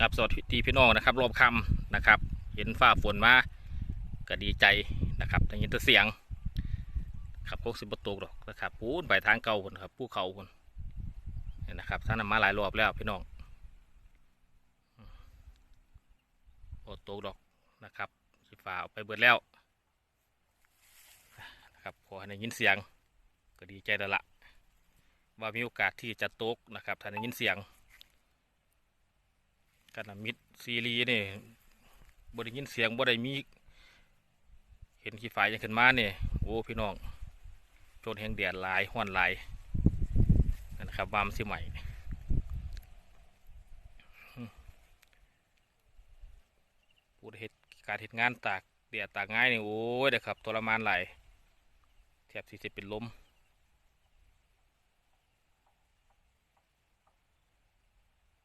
ครับสวัสดีพี่น้องนะครับ รอบคำนะครับ เห็นฟ้าฝนมาก็ดีใจนะครับได้ยินแต่เสียงครับพวกสิบประตูดอกนะครับปูนไปทางเก่าคนครับภูเขาคนนี่นะครับท่านมาหลายรอบแล้วพี่น้องโอตกดอกนะครับสีฟ้าเอาไปเบิดแล้วนะครับขอให้ได้ยินเสียง ก็ดีใจแล้วละว่ามีโอกาสที่จะตกนะครับถ้าได้ยินเสียง กันมิดซีรีนี่บ่ได้ยินเสียงบ่ได้มี เห็นขี้ฝายยังขึ้นมาเนี่ยโอ้พี่น้องโจนแห่งแดดหลายห้อนหลายนั่นะครับวามสิใหม่พูดเหตุการเหตุงานตากแดดตากง่ายนี่โอ้ยเด้อครับทรมานหลายแทบที่จะเป็นลม